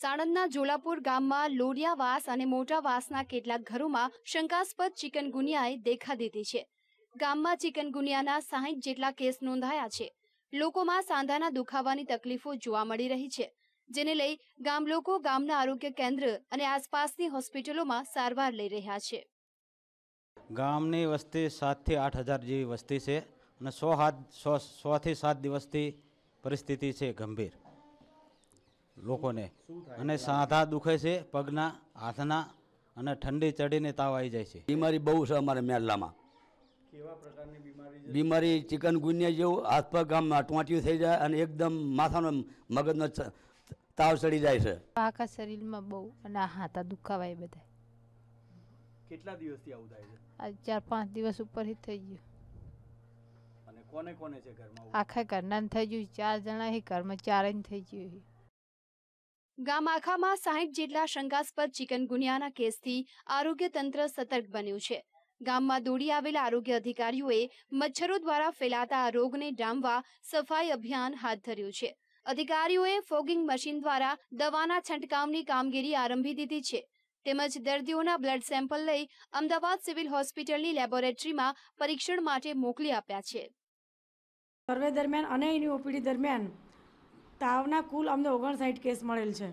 સાણંદના જોલાપુર ગામમાં લોરિયાવાસ અને મોટાવાસના કેટલાક ઘરોમાં શંકાસ્પદ ચિકનગુનિયાએ દેખા દીધી છે. ગામમાં ચિકનગુનિયાના સાહીઠ જેટલા કેસ નોંધાયા છે. લોકોમાં સાંધાના દુખાવાની તકલીફો જોવા મળી રહી છે, જેને લઈ ગામ લોકો ગામના આરોગ્ય કેન્દ્ર અને આસપાસની હોસ્પિટલોમાં સારવાર લઈ રહ્યા છે. ગામની વસ્તી સાતથી આઠ હજાર જેવી વસ્તી છે અને સો હાથ સો સોથી સાત દિવસથી પરિસ્થિતિ છે ગંભીર. લોકોને. અને સાંધા દુખે છે પગના હાથના અને ઠંડી ચડીને તાવ આવી જાય છે. બીમારી બહુ છે અમારે મેરલામાં. બીમારી ચિકન ગુનિયા જેવું હાથ પગ આમ ટોંટિયું થઈ જાય અને એકદમ માથાનો મગજનો તાવ ચડી જાય છે. આખા શરીરમાં બહુ અને આ હાથા દુખાવાય બધા કેટલા દિવસથી આવું થાય છે? આ ચાર પાંચ દિવસ ઉપરથી થઈ ગયું. અને કોને કોને છે ઘરમાં આખા ઘરના થઈ ગયું ચાર જણા છે ઘરમાં ચારે થઈ ગયું. છે. ગામ આખામાં સાહીઠ જેટલા શંકાસ્પદ ચિકનગુનિયાના કેસથી આરોગ્ય તંત્ર સતર્ક બન્યું છે. ગામમાં દોડી આવેલા આરોગ્ય અધિકારીઓએ મચ્છરો દ્વારા ફેલાતા આ રોગને ડામવા સફાઈ અભિયાન હાથ ધર્યું છે. અધિકારીઓએ ફોગિંગ મશીન દ્વારા દવાના છંટકાવની કામગીરી આરંભી દીધી છે. તેમજ દર્દીઓના બ્લડ સેમ્પલ લઈ અમદાવાદ સિવિલ હોસ્પિટલની લેબોરેટરીમાં પરીક્ષણ માટે મોકલી આપ્યા છે. સર્વે દરમિયાન અને એની ઓપીડી દરમિયાન તાવના કુલ અમને ઓગણસાઠ કેસ મળેલ છે.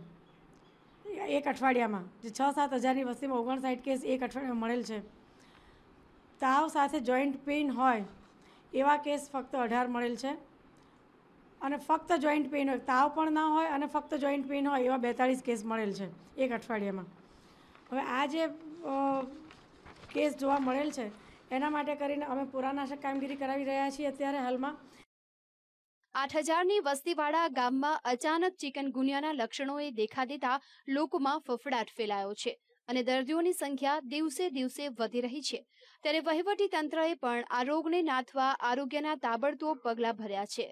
એક અઠવાડિયામાં, જે છ સાત હજારની વસ્તીમાં ઓગણસાઠ કેસ એક અઠવાડિયામાં મળેલ છે. તાવ સાથે જોઈન્ટ પેઇન હોય, એવા કેસ ફક્ત અઢાર મળેલ છે. અને ફક્ત જોઈન્ટ પેઇન હોય, તાવ પણ ના હોય અને ફક્ત જોઈન્ટ પેઇન હોય, એવા બેતાળીસ કેસ મળેલ છે, એક અઠવાડિયામાં. હવે આ જે કેસ જોવા મળેલ છે, એના માટે કરીને અમે પુરાનાશક કામગીરી કરાવી રહ્યા છીએ અત્યારે હાલમાં. આઠ હજારની વસ્તીવાળા ગામમાં અચાનક ચિકનગુનિયાના લક્ષણોએ દેખા દેતા લોકોમાં ફફડાટ ફેલાયો છે અને દર્દીઓની સંખ્યા દિવસે દિવસે વધી રહી છે. ત્યારે વહીવટી તંત્રએ પણ આ રોગને નાથવા આરોગ્યના તાબડતોબ પગલાં ભર્યા છે.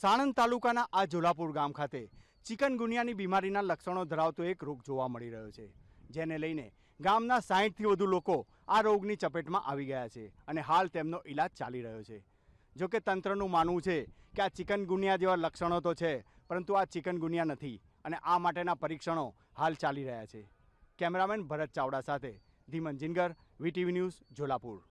સાણંદ તાલુકાના આ જોલાપુર ગામ ખાતે ચિકનગુનિયાની બીમારીના લક્ષણો ધરાવતો એક રોગ જોવા મળી રહ્યો છે, જેને લઈને ગામના સાહીઠથી વધુ લોકો આ રોગની ચપેટમાં આવી ગયા છે અને હાલ તેમનો ઈલાજ ચાલી રહ્યો છે. જો કે તંત્રનું માનવું છે કે આ ચિકનગુનિયા જેવા લક્ષણો તો છે, પરંતુ આ ચિકનગુનિયા નથી અને આ માટેના પરીક્ષણો હાલ ચાલી રહ્યા છે. કેમેરામેન ભરત ચાવડા સાથે ધીમન જિનગર, વીટીવી ન્યૂઝ, જોલાપુર.